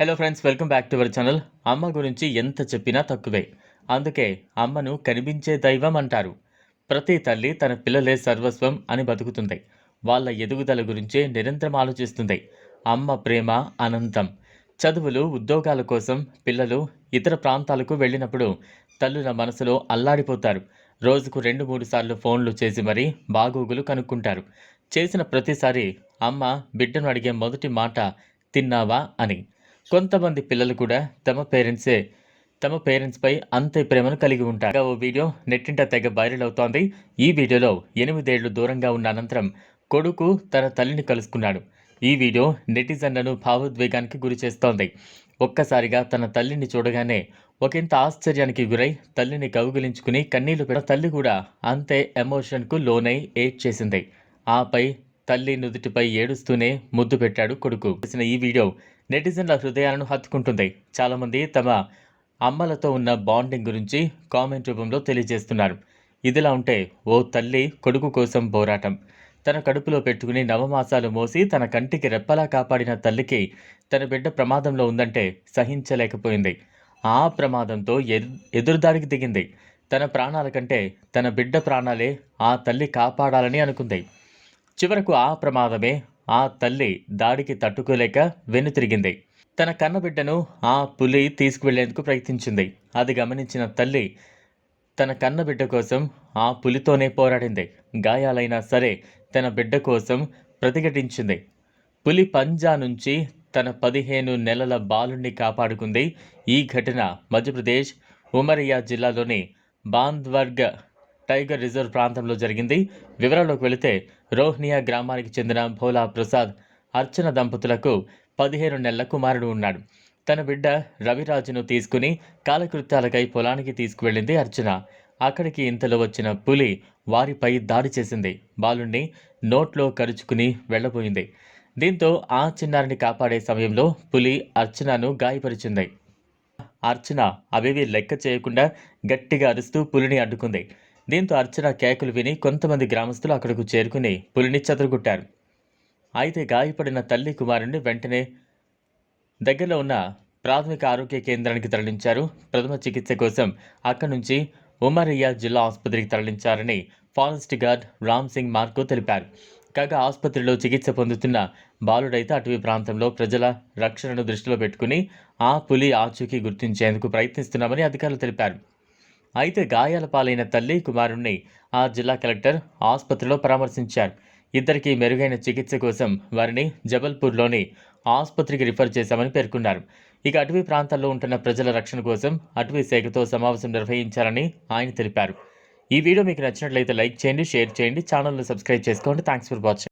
Hello friends welcome back to our channel అమ్మ గురించి ఎంత చెప్పినా తక్కువే. అందుకే అమ్మను కనిపించే దైవం అంటారు. ప్రతి తల్లి తన పిల్లలే సర్వస్వం అని బతుకుతుంది. వాళ్ళ ఎదుగుదల గురించే నిరంతరం ఆలోచిస్తుంది. అమ్మ ప్రేమ అనంతం. చదువులు ఉద్యోగాల కోసం పిల్లలు ఇతర ప్రాంతాలకు వెళ్ళినప్పుడు తల్లుల మనసులో అల్లాడిపోతారు. రోజుకు రెండు మూడు సార్లు ఫోన్లు చేసి మరీ బాగోగులు కనుక్కుంటారు. చేసిన ప్రతిసారి అమ్మ బిడ్డను అడిగే మొదటి మాట తిన్నావా? అని. కొంతమంది పిల్లలు కూడా తమ పేరెంట్సే తమ పేరెంట్స్పై అంతే ప్రేమను కలిగి ఉంటారు. ఓ వీడియో నెట్టింట తెగ వైరల్ అవుతోంది. ఈ వీడియోలో ఎనిమిదేళ్ళు దూరంగా ఉన్న అనంతరం కొడుకు తన తల్లిని కలుసుకున్నాడు. ఈ వీడియో నెటిజన్లను భావోద్వేగానికి గురి చేస్తోంది. ఒక్కసారిగా తన తల్లిని చూడగానే ఒకంత ఆశ్చర్యానికి గురై తల్లిని కౌగిలించుకుని కన్నీళ్ళు పెట్ట తల్లి కూడా అంతే ఎమోషన్కు లోనై ఏడ్ చేసింది ఆపై తల్లి నుదుటిపై ఏడుస్తూనే ముద్దు పెట్టాడు కొడుకు. చేసిన ఈ వీడియో నెటిజన్ల హృదయాలను హత్తుకుంటుంది. చాలామంది తమ అమ్మలతో ఉన్న బాండింగ్ గురించి కామెంట్ రూపంలో తెలియజేస్తున్నారు. ఇదిలా ఉంటే ఓ తల్లి కొడుకు కోసం పోరాటం. తన కడుపులో పెట్టుకుని నవమాసాలు మోసి తన కంటికి రెప్పలా కాపాడిన తల్లికి తన బిడ్డ ప్రమాదంలో ఉందంటే సహించలేకపోయింది. ఆ ప్రమాదంతో ఎదురుదాడికి దిగింది. తన ప్రాణాల కంటే తన బిడ్డ ప్రాణాలే ఆ తల్లి కాపాడాలని అనుకుంది. చివరకు ఆ ప్రమాదమే ఆ తల్లి దాడికి తట్టుకోలేక వెనుతిరిగింది తన కన్నబిడ్డను ఆ పులి తీసుకువెళ్ళేందుకు ప్రయత్నించింది. అది గమనించిన తల్లి తన కన్నబిడ్డ కోసం ఆ పులితోనే పోరాడింది. గాయాలైనా సరే తన బిడ్డ కోసం ప్రతిఘటించింది. పులి పంజా నుంచి తన పదిహేను నెలల బాలుణ్ణి కాపాడుకుంది. ఈ ఘటన మధ్యప్రదేశ్ ఉమరియా జిల్లాలోని బాంద్వర్గ్ టైగర్ రిజర్వ్ ప్రాంతంలో జరిగింది. వివరాల్లోకి వెళితే రోహ్నియా గ్రామానికి చెందిన భోలా ప్రసాద్ అర్చన దంపతులకు పదిహేను నెలల కుమారుడు ఉన్నాడు. తన బిడ్డ రవిరాజును తీసుకుని కాలకృత్యాలకై పొలానికి తీసుకువెళ్ళింది అర్చన. అక్కడికి ఇంతలో వచ్చిన పులి వారిపై దాడి చేసింది. బాలుణ్ణి నోట్లో కరుచుకుని వెళ్ళబోయింది. దీంతో ఆ చిన్నారిని కాపాడే సమయంలో పులి అర్చనను గాయపరిచింది. అర్చన అవేవి లెక్క చేయకుండా గట్టిగా అరుస్తూ పులిని అడ్డుకుంది. దీంతో అర్చన కేకలు విని కొంతమంది గ్రామస్తులు అక్కడకు చేరుకుని పులిని చెదరగొట్టారు. అయితే గాయపడిన తల్లి కుమారుణ్ణి వెంటనే దగ్గరలో ఉన్న ప్రాథమిక ఆరోగ్య కేంద్రానికి తరలించారు. ప్రథమ చికిత్స కోసం అక్కడి నుంచి ఉమరయ్య జిల్లా ఆసుపత్రికి తరలించారని ఫారెస్ట్ గార్డ్ రామ్ సింగ్ మార్కో తెలిపారు. కాగా ఆసుపత్రిలో చికిత్స పొందుతున్న బాలుడైతే అటవీ ప్రాంతంలో ప్రజల రక్షణను దృష్టిలో పెట్టుకుని ఆ పులి ఆచూకీ గుర్తించేందుకు ప్రయత్నిస్తున్నామని అధికారులు తెలిపారు. అయితే గాయాల పాలైన తల్లి కుమారుణ్ణి ఆ జిల్లా కలెక్టర్ ఆసుపత్రిలో పరామర్శించారు. ఇద్దరికీ మెరుగైన చికిత్స కోసం వారిని జబల్పూర్లోని ఆసుపత్రికి రిఫర్ చేశామని పేర్కొన్నారు. ఇక అటవీ ప్రాంతాల్లో ఉంటున్న ప్రజల రక్షణ కోసం అటవీ శాఖతో సమావేశం నిర్వహించారని ఆయన తెలిపారు. ఈ వీడియో మీకు నచ్చినట్లయితే లైక్ చేయండి షేర్ చేయండి ఛానల్ను సబ్స్క్రైబ్ చేసుకోండి. Thanks for watching.